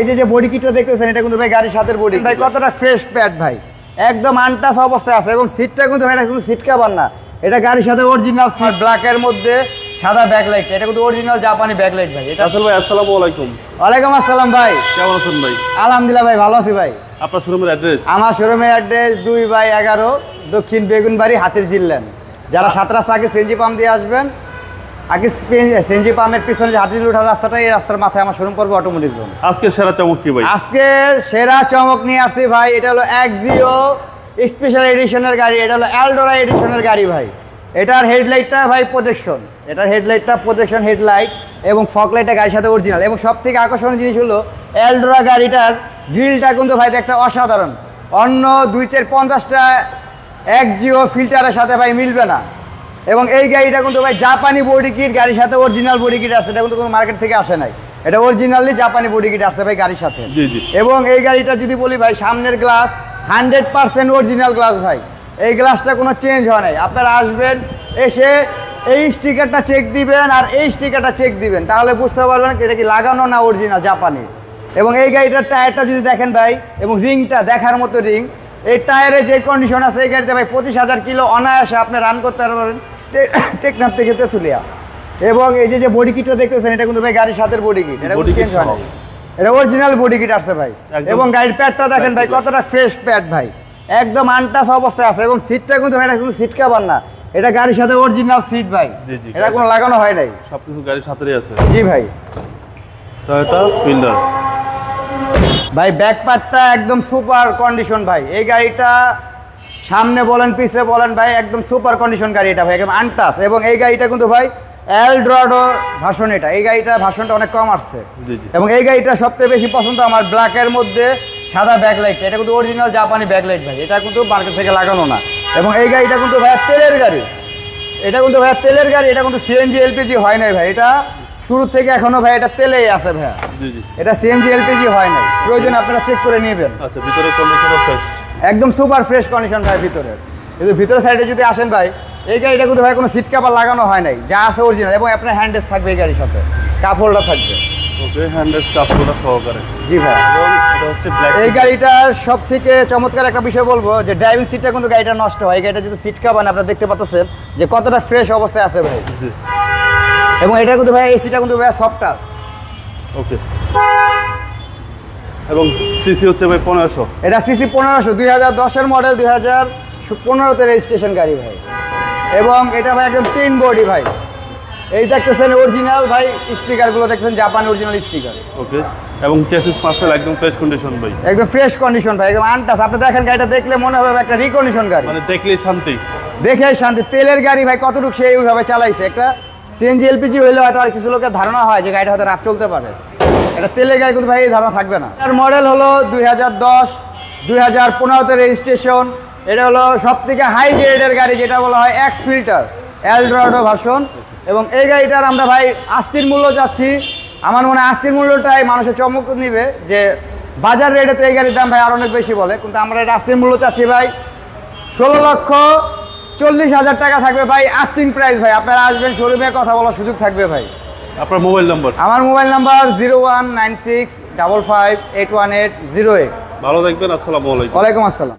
এই যে যে বডি কিটটা দেখতেছেন এটা কিন্তু ভাই গাড়ির সাথে বডি ভাই কতটা ফ্রেশ প্যাড ভাই? একদম আনটাস অবস্থায় আছে এবং সিটটা কিন্তু ভাই এটা কিন্তু সিট কাভার না। এটা গাড়ির সাথে অরিজিনাল সিট ব্ল্যাকের মধ্যে সাদা ব্যাকলাইট এটা কিন্তু অরিজিনাল জাপানি ব্যাকলাইট ভাই। এটা রাসেল ভাই আসসালামু আলাইকুম। ওয়ালাইকুম আসসালাম ভাই। কেমন আছেন ভাই? আলহামদুলিল্লাহ ভাই ভালো আছি ভাই। আপনার শোরুমের অ্যাড্রেস আমার শোরুমের অ্যাড্রেস দুই বাই এগারো দক্ষিণ বেগুনবাড়ি হাতির জিল্লেন যারা সাত রাস্তা আগে সেনজি পাম্প দিয়ে আসবেন আগে সেনজি পাম্পের পিছনে যে হাতির ওঠার রাস্তাটা এই রাস্তার মাথায় আমার শোরুম পড়বে অটোমোটিভ জোন আজকে সেরা চমক কি ভাই? আজকে সেরা চমক নিয়ে আসছি ভাই এটা হলো এক্সিও স্পেশাল এডিশনের গাড়ি এটা হলো অ্যালডোরা এডিশনের গাড়ি ভাই। এটার হেডলাইটটা ভাই প্রোজেকশন এটার হেডলাইটটা প্রোজেকশন হেডলাইট এবং ফক লাইটটা গাড়ির সাথে অরিজিনাল এবং সব থেকে আকর্ষণীয় জিনিস হলো অ্যালডোরা গাড়িটার গ্রিলটা কিন্তু ভাই একটা অসাধারণ। অন্য দুই চার পঞ্চাশটা এক জিও ফিল্টারের সাথে ভাই মিলবে না। এবং এই গাড়িটা কিন্তু ভাই জাপানি বডি কিট গাড়ির সাথে অরিজিনাল বডি কিট আছে এটা কিন্তু কোনো মার্কেট থেকে আসে নাই। এটা অরিজিনালি জাপানি বডি কিট আছে ভাই গাড়ির সাথে। জি, জি। এবং এই গাড়িটা যদি বলি ভাই সামনের glass hundred percent original glass ভাই। এই গ্লাসটা কোনো চেঞ্জ হয় নাই। আপনারা আসবেন এসে এই স্টিকারটা চেক দিবেন আর এই স্টিকারটা চেক দিবেন। তাহলে বুঝতে পারবেন এটা কি লাগানো না অরিজিনাল জাপানি। এবং এই গাড়িটার টায়ারটা যদি দেখেন ভাই এবং রিংটা দেখার মতো রিং এই টায়ারে যে কন্ডিশন আছে এই গাড়িতে ভাই পঁচিশ হাজার কিলো অনায়াসে আপনি রান করতে পারবেন। টেকনাফ থেকে তেঁতুলিয়া। এবং এই যে যে বডি কিটটা দেখতেছেন এটা কিন্তু ভাই গাড়ির সাথে বডি কিট। এটা চেঞ্জ হয় এটা অরিজিনাল বডি কিট আসছে ভাই। এবং গাড়ির প্যাডটা দেখেন ভাই কতটা ফ্রেশ প্যাড ভাই। একদম আনটাস অবস্থায় আছে। এবং সিটটা কিন্তু ভাই এটা কিন্তু সিট কাভার না। এটা গাড়ির সাথে অরিজিনাল সিট ভাই। এটা কোনো লাগানো হয় নাই। সবকিছু গাড়ির সাথেই আছে। জি ভাই। টয়োটা ফিল্ডার ভাই ব্যাক পার্টটা একদম সুপার কন্ডিশন ভাই। এই গাড়িটা সামনে বলেন পিছে বলেন ভাই একদম সুপার কন্ডিশন গাড়ি এটা ভাই একদম আনটাস এবং এই গাড়িটা কিন্তু ভাই এলড্রডো ভাষণ এটা। এই গাড়িটা ভাষণটা অনেক কম আসছে। এবং এই গাড়িটা সবথেকে বেশি পছন্দ আমার ব্ল্যাকের মধ্যে সাদা ব্যাকলাইট এটা কিন্তু অরিজিনাল জাপানি ব্যাকলাইট ভাই। এটা কিন্তু মার্কেট থেকে লাগানো না। এবং এই গাড়িটা কিন্তু ভাইয়া তেলের গাড়ি। এটা কিন্তু ভাইয়া তেলের গাড়ি। এটা কিন্তু সিএনজি এলপিজি হয় নাই ভাই। এটা শুরু থেকে এখনও ভাই এটা তেলেই আছে ভাইয়া। এটা সিএনজি এলপিজি হয় নাই। প্রয়োজন আপনারা চেক করে নেবেন। আচ্ছা ভিতরে কন্ডিশনও ফ্রেশ একদম সুপার ফ্রেশ কন্ডিশন ভাই ভিতরে। কিন্তু ভিতরের সাইডে যদি আসেন ভাই এই গাড়িটা কিন্তু ভাই কোনো সিট কাভার লাগানো হয় নাই যা আছে অরিজিনাল এবং আপনার হ্যান্ডেস থাকবে এই গাড়ির সাথে। কাপ হোল্ডার থাকবে। ওকে সহকারে। জি ভাই। এই গাড়িটার সব থেকে চমৎকার একটা বিষয় বলব যে ড্রাইভিং সিটটা কিন্তু গাড়িটা নষ্ট হয়। এই গাড়িটা যদি সিট কাভার আপনারা দেখতে পাচ্ছেন যে কতটা ফ্রেশ অবস্থায় আছে ভাই। জি। এবং এটা কিন্তু ভাই এই সিটটা কিন্তু ভাই সফট টাচ ওকে। এবং সিসি হচ্ছে ভাই পনেরোশো। এটা সিসি পনেরোশো দুই হাজার দশের মডেল দুই হাজার পনেরোতে রেজিস্ট্রেশন গাড়ি ভাই। এবং এটা ভাই একদম তিন বডি ভাই। এই দেখতেছেন অরিজিনাল ভাই স্টিকারগুলো দেখতেছেন জাপান অরিজিনাল স্টিকার ওকে এবং চেসিস পার্সেল একদম ফ্রেশ কন্ডিশন ভাই। একদম ফ্রেশ কন্ডিশন ভাই একদম আনটাস আপনি দেখেন গাড়িটা দেখলে মনে হবে একটা রিকন্ডিশন গাড়ি। মানে দেখলেই শান্তি। দেখে শান্তি। তেলের গাড়ি ভাই কতটুকু সে ওইভাবে চালাইছে? একটা সিএনজি এলপিজি হইলে হয়তো আর কিছু লোকের ধারণা হয় যে গাড়িটা হয়তো রাফ চলতে পারে। এটা তেলের গাড়ি কিন্তু ভাই এই ধারণা থাকবে না। এর মডেল হলো দুই হাজার দশ, দুই হাজার পনেরোতে রেজিস্ট্রেশন এটা হলো সব থেকে হাই গ্রেডের গাড়ি, যেটা বলা হয় এক্স ফিল্টার এলড্রাডো ভার্সন এবং এই গাড়িটার আমরা ভাই আস্তির মূল্য যাচ্ছি আমার মনে হয় আস্তির মূল্যটাই মানুষের চমক নিবে যে বাজার রেটে তো এই গাড়ির দাম ভাই আর অনেক বেশি বলে। কিন্তু আমরা এটা আস্তির মূল্য চাচ্ছি ভাই ষোলো লক্ষ চল্লিশ হাজার টাকা থাকবে ভাই আস্তিং প্রাইস ভাই। আপনারা আসবেন শোরুমে কথা বলার সুযোগ থাকবে ভাই। আপনার মোবাইল নাম্বার? আমার mobile number zero one nine six double five eight one eight zero eight. ভালো থাকবেন আসসালামু আলাইকুম। ওয়ালাইকুম আসসালাম।